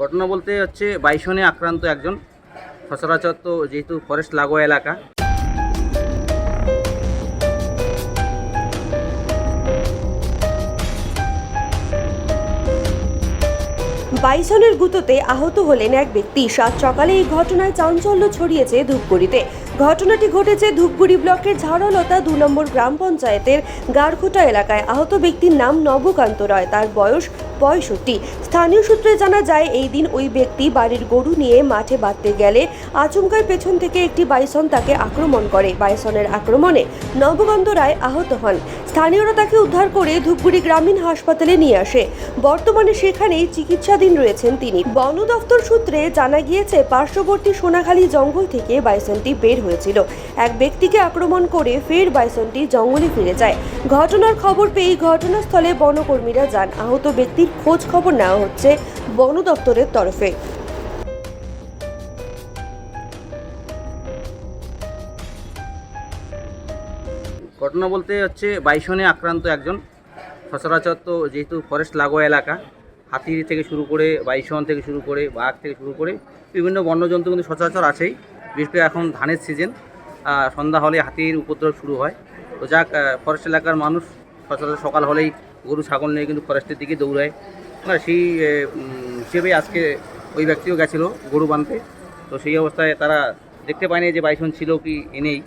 ঘটনা বলতে হচ্ছে বাইসনে আক্রান্ত একজন। সচরাচর তো যেহেতু ফরেস্ট লাগোয়া এলাকা বাইসনের গুঁতোতে আহত হলেন এক ব্যক্তি। সাত সকালে এই ঘটনায় চাঞ্চল্য ছড়িয়েছে ধূপগুড়িতে। ঘটনাটি ঘটেছে ধূপগুড়ি ব্লকের ঝাড়লতা দু নম্বর গ্রাম পঞ্চায়েতের গারখোটা এলাকায়। আহত ব্যক্তির নাম নবকান্ত রয়। তার বয়স পঁয়ষট্টি। স্থানীয় সূত্রে জানা যায়, এই দিন ওই ব্যক্তি বাড়ির গরু নিয়ে মাঠে বাঁধতে গেলে আচমকায় পেছন থেকে একটি বাইসন তাকে আক্রমণ করে। বাইসনের আক্রমণে নবকান্ত রায় আহত হন। স্থানীয়রা তাকে উদ্ধার করে ধূপগুড়ি গ্রামীণ হাসপাতালে নিয়ে আসে। বর্তমানে সেখানেই চিকিৎসাধীন রয়েছেন তিনি। বন দফতর সূত্রে জানা গিয়েছে, পার্শ্ববর্তী সোনাখালী জঙ্গল থেকে বাইসনটি বের হয়েছিল। এক ব্যক্তিকে আক্রমণ করে ফের বাইসনটি জঙ্গলে ফিরে যায়। ঘটনার খবর পেয়ে ঘটনাস্থলে বনকর্মীরা যান। আহত ব্যক্তির খোঁজ খবর নেওয়া হচ্ছে বন দপ্তরের তরফে। ঘটনা বলতে হচ্ছে, বাইসনে আক্রান্ত একজন। সচরাচর তো যেহেতু ফরেস্ট লাগোয়া এলাকা হাতি থেকে শুরু করে বাইসন থেকে শুরু করে বাঘ থেকে শুরু করে বিভিন্ন বন্যজন্তু কিন্তু সচরাচর আছেই। বিশেষ করে এখন ধানের সিজন সন্ধ্যা হলে হাতির উপদ্রব শুরু হয়। তো যাক ফরেস্ট এলাকার মানুষ সচরাচর সকাল হলেই গরু, ছাগল নিয়ে কিন্তু ফরেস্টের দিকে দৌড়ায়। হ্যাঁ সেই হিসেবে আজকে ওই ব্যক্তিও গেছিল গরু বাঁধতে তো সেই অবস্থায় তারা দেখতে পায়নি যে বাইসন ছিল কি এনেই।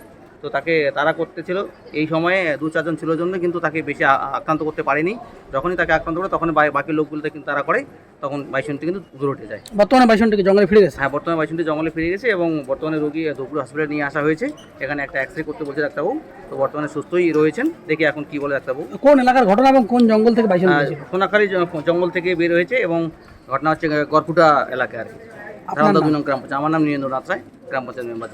তো তাকে তারা করতেছিল। এই সময়ে দু চারজন ছিল জন্য কিন্তু তাকে বেশি আক্রান্ত করতে পারেনি। যখনই তাকে আক্রান্ত করে তখন বাকি লোকগুলোতে কিন্তু তারা করে তখন বাইসনটি কিন্তু দূরে উঠে যায়। বর্তমানে বাইসনটিকে জঙ্গলে ফিরে গেছে? হ্যাঁ বর্তমানে বাইসনটি জঙ্গলে ফিরে গেছে এবং বর্তমানে রোগী দুপুর হসপিটালে নিয়ে আসা হয়েছে। এখানে একটা এক্স রে করতে বলছে ডাক্তারবাবু। তো বর্তমানে সুস্থই রয়েছেন। দেখি এখন কি বলে ডাক্তারবাবু। কোন এলাকার ঘটনা এবং কোন জঙ্গল থেকে বাইসন সোনাখালী জঙ্গল থেকে বের হয়েছে এবং ঘটনা হচ্ছে গড়কুটা এলাকায় আর কি। আমার নাম নীরেন্দ্র নাথ রায়। গ্রাম পঞ্চায়েত মেম্বার